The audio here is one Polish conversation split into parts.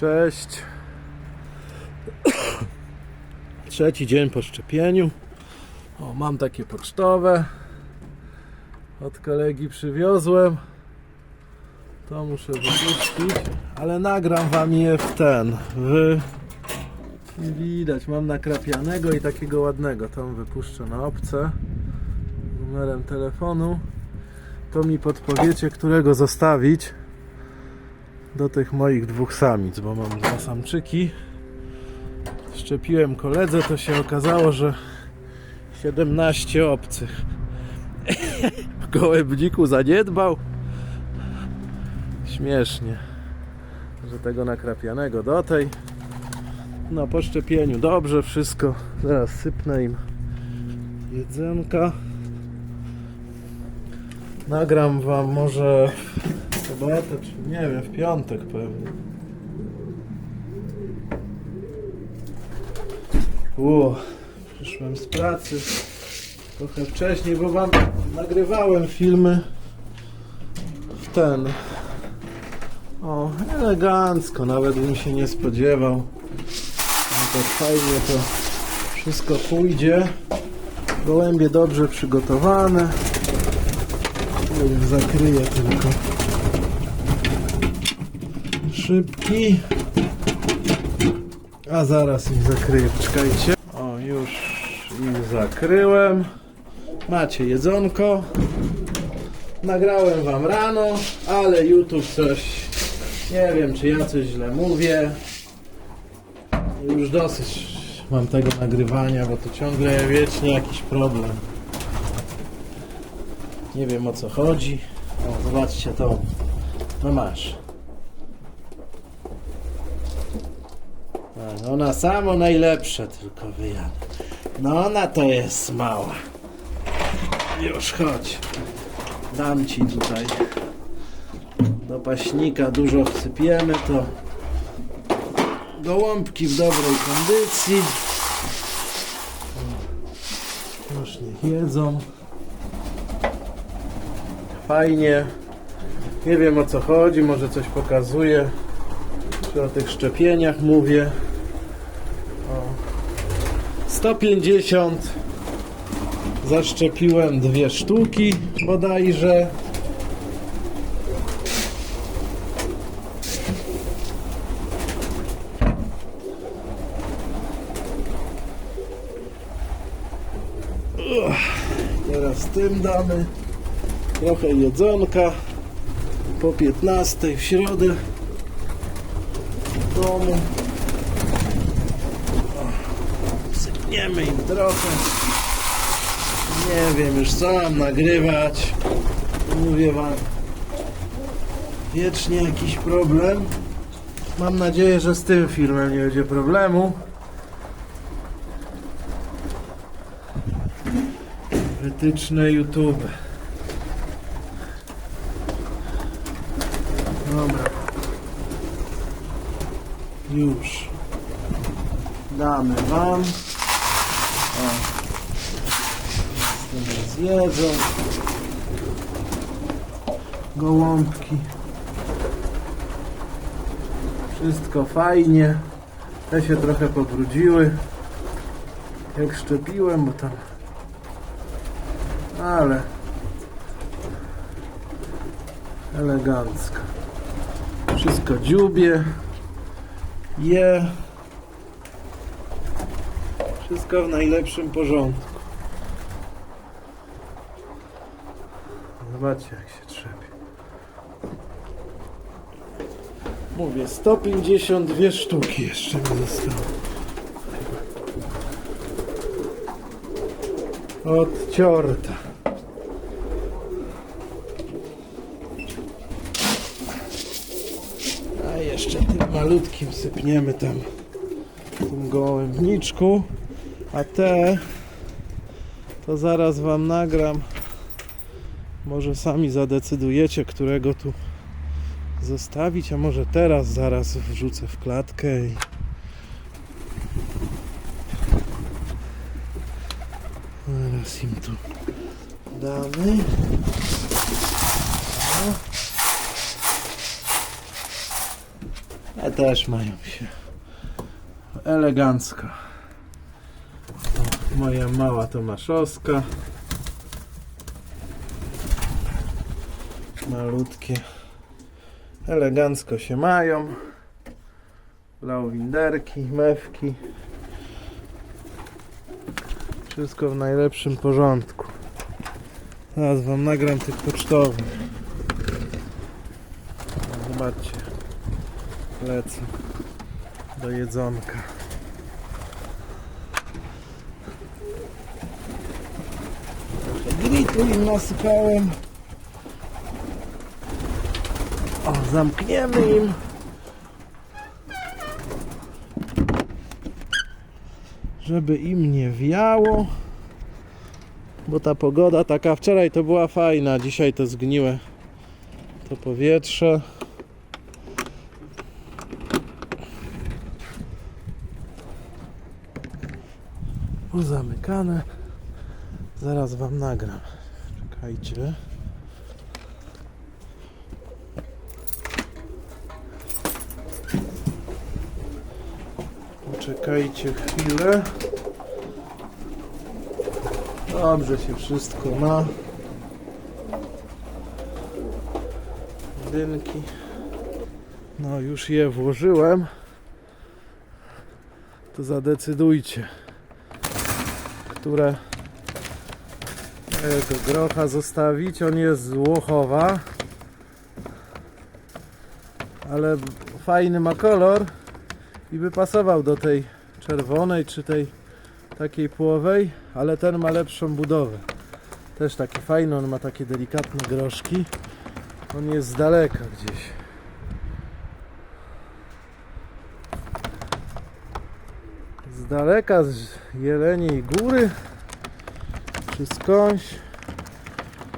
Cześć. Trzeci dzień po szczepieniu. O, mam takie pocztowe. Od kolegi przywiozłem. To muszę wypuścić, ale nagram wam je w ten. W... Widać, mam nakrapianego i takiego ładnego. Tam wypuszczę na obce. Numerem telefonu. To mi podpowiecie, którego zostawić do tych moich dwóch samic, bo mam dwa samczyki. Szczepiłem koledze, to się okazało, że 17 obcych. W gołębniku zaniedbał. Śmiesznie, że tego nakrapianego do tej. No po szczepieniu dobrze wszystko. Zaraz sypnę im jedzonka. Nagram wam może sobotę, czy nie wiem, w piątek pewnie. Przyszłem z pracy trochę wcześniej, bo wam nagrywałem filmy w ten. O, elegancko, nawet bym się nie spodziewał. No tak fajnie to wszystko pójdzie. Gołębie dobrze przygotowane. Zakryję tylko. Szybki. A zaraz ich zakryję, czekajcie. O, już ich zakryłem. Macie jedzonko. Nagrałem wam rano, ale YouTube coś. Nie wiem, czy ja coś źle mówię. Już dosyć mam tego nagrywania, bo to ciągle wiecznie jakiś problem. Nie wiem o co chodzi. O, zobaczcie to. No masz. Ona samo najlepsze tylko wyjada. No ona to jest mała. Już chodź. Dam ci tutaj. Do paśnika dużo wsypiemy, to gołąbki w dobrej kondycji. Już niech jedzą. Fajnie. Nie wiem o co chodzi, może coś pokazuję. Czy o tych szczepieniach mówię. O. 150 zaszczepiłem dwie sztuki bodajże. Uch, Teraz tym damy trochę jedzonka po 15 w środę w domu. O, Sypniemy im trochę. Nie wiem już co mam nagrywać. Mówię wam. Wiecznie jakiś problem. Mam nadzieję, że z tym filmem nie będzie problemu. Wytyczne YouTube. Dobra. Już. Damy wam. Zjedzą. Gołąbki. Wszystko fajnie. Te się trochę pobrudziły. Jak szczepiłem, bo tam ale elegancko. Wszystko dziubie, je. Wszystko w najlepszym porządku. Zobaczcie jak się trzepie. Mówię, 152 sztuki jeszcze mi zostało. Odciorta. A jeszcze tym malutkim sypniemy tam tym gołębniczku. A te to zaraz wam nagram. Może sami zadecydujecie, którego tu zostawić, a może teraz zaraz wrzucę w klatkę i zaraz im tu damy. Te też mają się elegancko. Moja mała Tomaszowska. Malutkie. Elegancko się mają. Lałwinderki, mewki. Wszystko w najlepszym porządku. Teraz wam nagram tych pocztowych. Zobaczcie. Lecę do jedzonka. Gritu im nasypałem. O, zamkniemy im. Żeby im nie wiało. Bo ta pogoda taka wczoraj to była fajna, dzisiaj to zgniłe to powietrze. Pozamykane. Zaraz wam nagram. Czekajcie. Poczekajcie chwilę. Dobrze się wszystko ma. Dynki. No już je włożyłem. To zadecydujcie, które tego grocha zostawić. On jest z Łochowa. Ale fajny ma kolor i by pasował do tej czerwonej czy tej takiej płowej, ale ten ma lepszą budowę. Też taki fajny, on ma takie delikatne groszki. On jest z daleka gdzieś. Z daleka, z Jeleniej Góry, czy skądś.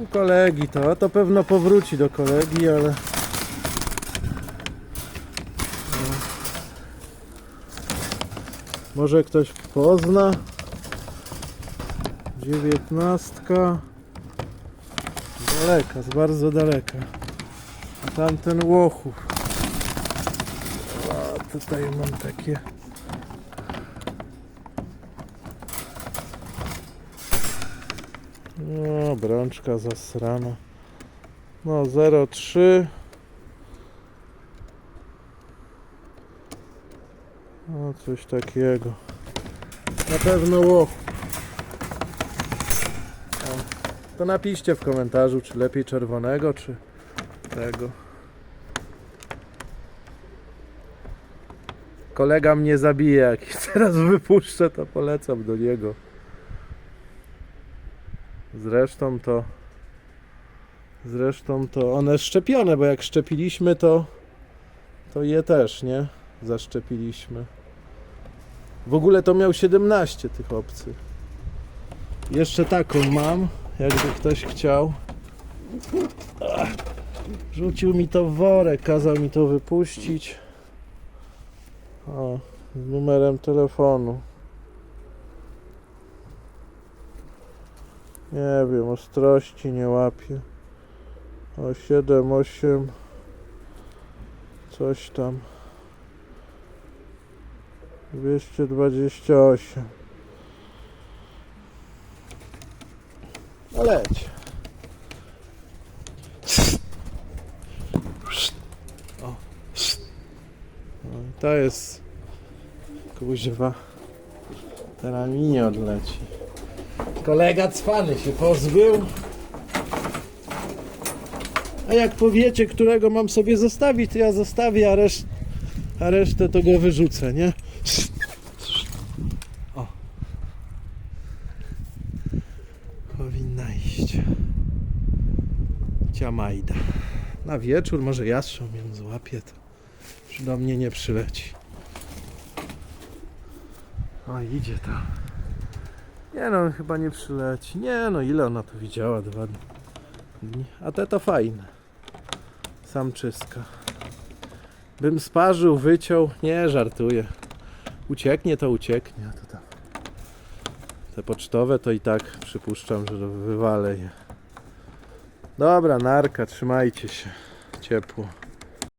U kolegi to, a to pewno powróci do kolegi, ale Może ktoś pozna. Dziewiętnastka. Daleka, z bardzo daleka. Tamten Łochów. A tutaj mam takie. No, brączka zasrana. No, 0,3. No, coś takiego. Na pewno. O, To napiszcie w komentarzu, czy lepiej czerwonego, czy tego. Kolega mnie zabije, jak teraz wypuszczę, to polecam do niego. Zresztą to Zresztą to one szczepione, bo jak szczepiliśmy to to je też, nie? Zaszczepiliśmy. W ogóle to miał 17 tych obcych. Jeszcze taką mam, jakby ktoś chciał. Rzucił mi to w worek, kazał mi to wypuścić. O, z numerem telefonu. Nie wiem, ostrości nie łapie. O 7, 8 coś tam. 228 No leć. O. No to jest. Kuźwa. Teraz mi nie odleci kolega cwany się pozbył a jak powiecie, którego mam sobie zostawić, to ja zostawię, a, reszt, a resztę to go wyrzucę, nie? O. Powinna iść. Ciamajda. Na wieczór może jastrząb ją złapie, to do mnie nie przyleci. O, idzie tam. Nie no, chyba nie przyleci. Nie no, ile ona tu widziała? Dwa dni. A te to fajne. Samczyska. Bym sparzył, wyciął. Nie, żartuję. Ucieknie to ucieknie. To tam. Te pocztowe to i tak przypuszczam, że wywalę je. Dobra, narka, trzymajcie się. Ciepło.